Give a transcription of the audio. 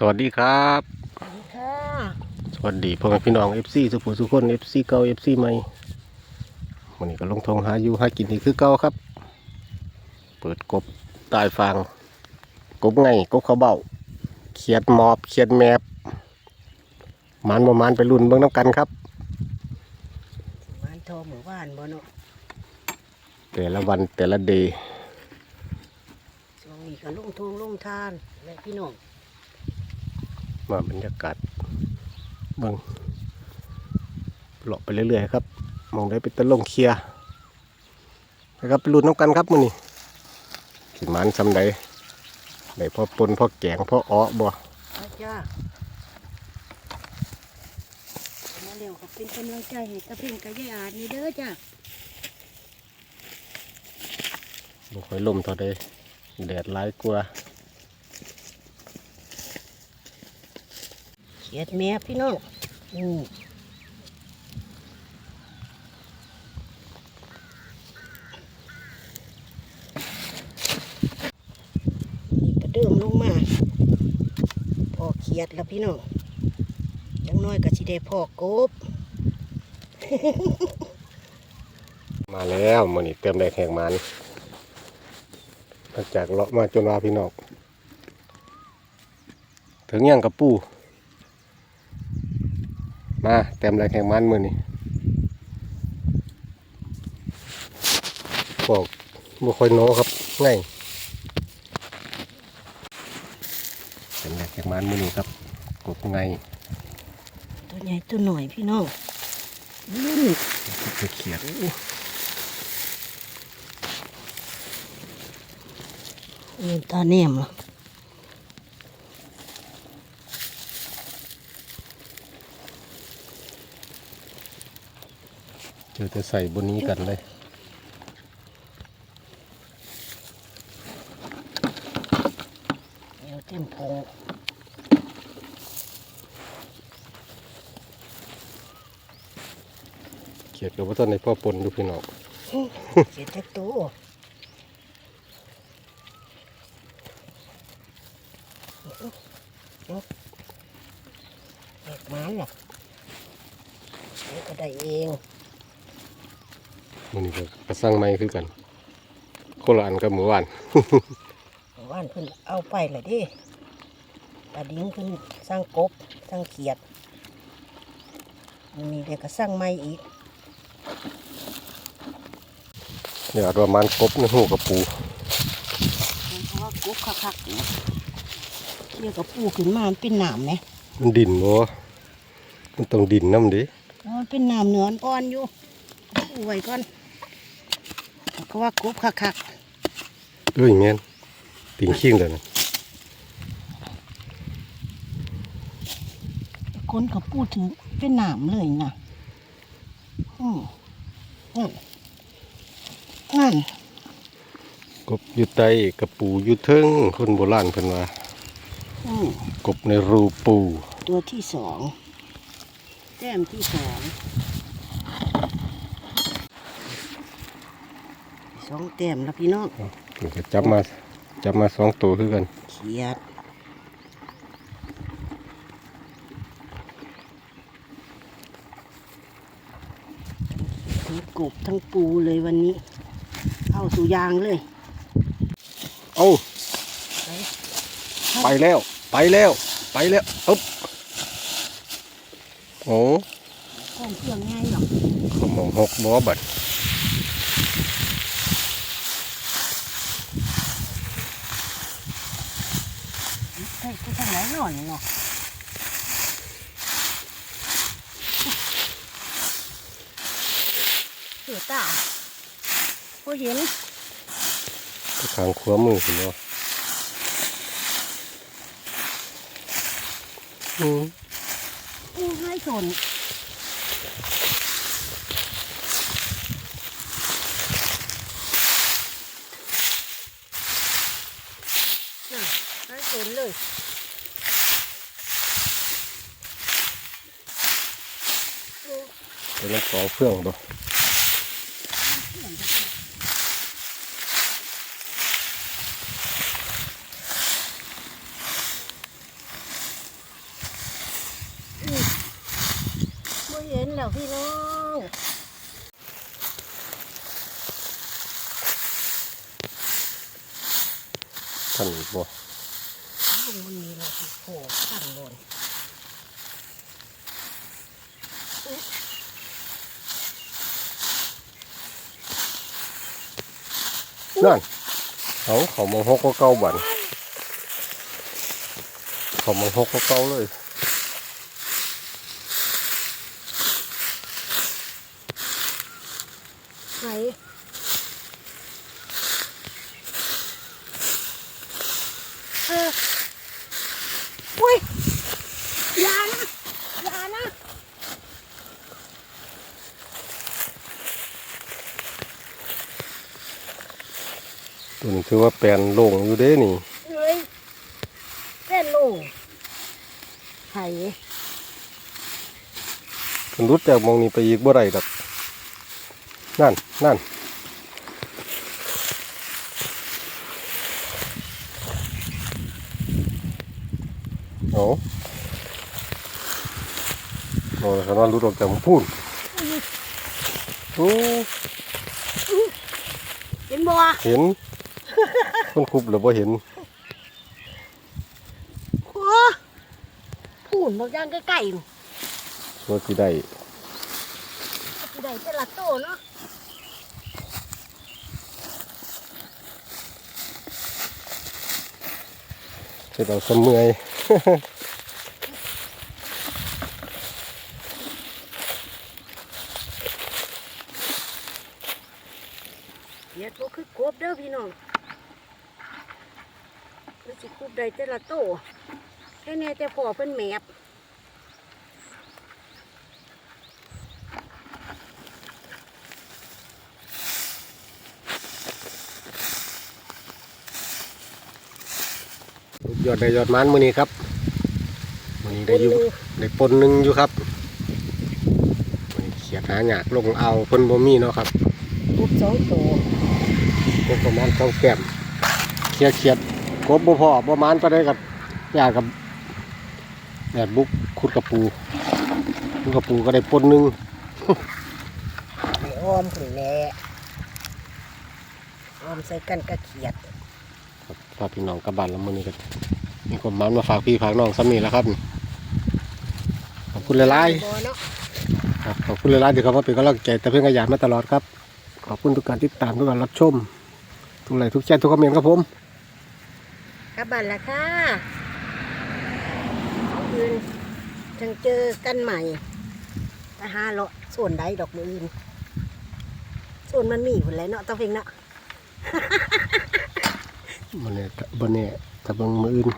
สวัสดีครับ สวัสดีค่ะสวัสดีพ่อแม่พี่น้อง FC สุภูสุคน FC เก่า FC ใหม่วันนี้ก็ลงทงหาอยู่หากินที่คือเก่าครับ เปิดกบตายฟางกบไงกบเขาเบาเขียดหมอบเขียดแมบมันประมาณไปรุ่นเบิ่งน้ำกันครับหวานโทรหมู่บ้านบ่เนาะแต่ละวันแต่ละเดย์ช่วงนี้ก็ลงทงลงทานและพี่น้อง มาบรรยากาศเบิ่งเลาะไปเรื่อยๆครับ มองได้เป็นตะลงเคลียร์นะครับไปรุ่นน้ำกันครับมื้อนี้สิมันซำใดได้พอปนพอแกงพออ้อบ่อาจ้าเอามาเร็วก็เป็นกำลังใจให้ตะเพ่งกับยายอาดนี่เด้อจ้าบ่ค่อยลมเท่าใดแดดร้ายกว่า ขียดแม่พี่น้องอืมนี่ก็เดิมลงมาพอเขียดแล้วพี่น้องจังน้อยก็สิได้พอกบมาแล้วมื้อนี้เติมแดดแห่งมันหลังจากเลาะมาจนว่าพี่น้องถึงยังกับปู มาเต็มแรงแห่งมันมื้อนี้บอกบ่ค่อยโน้ครับง่ายเต็มแรงแห่งมันมื้อนี้ครับกบไงตัวใหญ่ตัวหน่อยพี่น้องรุ่นไปเขียดนี่ตาแนม เหรอเจอแต่ใส่บนนี้กันเลยเดี๋ยวเต็มพงเขียดกับว่าต้นในพ่อปนดูพี่น้องเสียแต่ตัวเด็กมันน่ะเดี๋ยวก็ได้เอง มันนี้ก็กระสังไม้คือกันคนละอันกับหมูหวานว่านเพิ่นเอาไปเลยดิปลาดิ้งเพิ่นสร้างกบสร้างเขียดมีเด็กก็สร้างไม้อีกเนี่ยอาจว่ามันกบในหูกับปูเพราะว่ากบคักๆเนี่ยเกี่ยวกับปูขึ้นมามันเป็นหนามไหมมันดินบ่มันต้องดินน้ำดิมันเป็นหนามเนื้ออ่อนอยู่ ปูไว้ก่อนก็ว่ากบคักๆเอ้ยแม่นติ่งขิงเลยนะคนเขาพูดถึงเป็นหนามเลยนะอืมนั่นนั่นกบอยู่ใต้กับปูอยู่เทิงคนโบราณเพิ่นว่าอืมกบในรูปูตัวที่สองแต้มที่สอง สองแต้มแล้วพี่น้องมันก็จับมาจับมาสองตัวคือกันเขียดทั้งกบทั้งปูเลยวันนี้ เข้าสู่ยางเลย เอ้าไปแล้ว ไปแล้ว ไปแล้วอึ๊บโอ้ก้องเครื่องง่ายหรอกขมองหกบ่บัด ใช่ก็ทางไหนหน่อยเนาะเสือตาพอเห็นทางขวามือคุณว่าอืมกูให้สนน่ะให้สนเลย เป็นน้ำสอเครื่องบ่เห็นแล้วพี่น้องท่านบ่มันมีอะไรโผล่ข้างบ่ นั่นเขาเขามองหกก็เก่าบันเขามองหกก็เก่าเลยไหนเอออุ้ยอย่านะอย่านะ ตัวนี้คือว่าแปลนโล่งอยู่เด้นี่เฮ้ยเล่นลูกไห้มันรุดจากหมองนี้ไปอีกบ่ได้ดอกนั่นนั่นโอ้โอ้แล้วก็รุดออกจากหมองพูนโอ้เห็นบ่เห็น คนคุบหรือบ่เห็นโอ้พูนบอกย่างใกล้ๆนู่นว่าสิได้สิได้แต่ละโตเนาะเสร็จเอาเสมอย เดี๋ยวตัวคือกบเด้อพี่น้องมันสิกบ ได้แต่ละโตแค่แน่แต่พอเพิ่นแมบยอดได้ยอดมันมื้อนี้ครับมื้อนี้ได้อยู่ได้ปนหนึงอยู่ครับมื้อนี้เขียดหาหยากลงเอาเพิ่นบ่มีเนาะครับกบสองโตกบประมาณสองแก้มเขียดเขียด กบบ่พอประมาณปานใดกับยากกับแบบบุกขุดกระปูขุดกระปูก็ได้ปนหนึงไอ้อ้อมผุนแหละอ้อมใส่กันกระเขียดครับพาพี่น้องกลับบ้านแล้วมื้อนี้ก็มีความมันมาฝากพี่ฝากน้องซ้ำนี่แหล้วครับนี่ขอบคุณหลายๆ บ่เนาะ ครับขอบคุณหลายๆที่เขามาเป็นกำลังใจแต่เพื่อนขยันมาตลอดครับ ขอบคุณทุกการติดตามทุกการรับชม ทุกไลค์ทุกแชร์ทุกคอมเมนต์ครับผม กลับบ้านละค่ะยืนจังเจอกันใหม่ไปหาเลาะส่วนใดดอกมืออื่นส่วนมันมีผลแล้วเนาะต้องเพ่งเนาะบันเนี่ยบนเนี่ยถ้าเบิ่งมืออื่น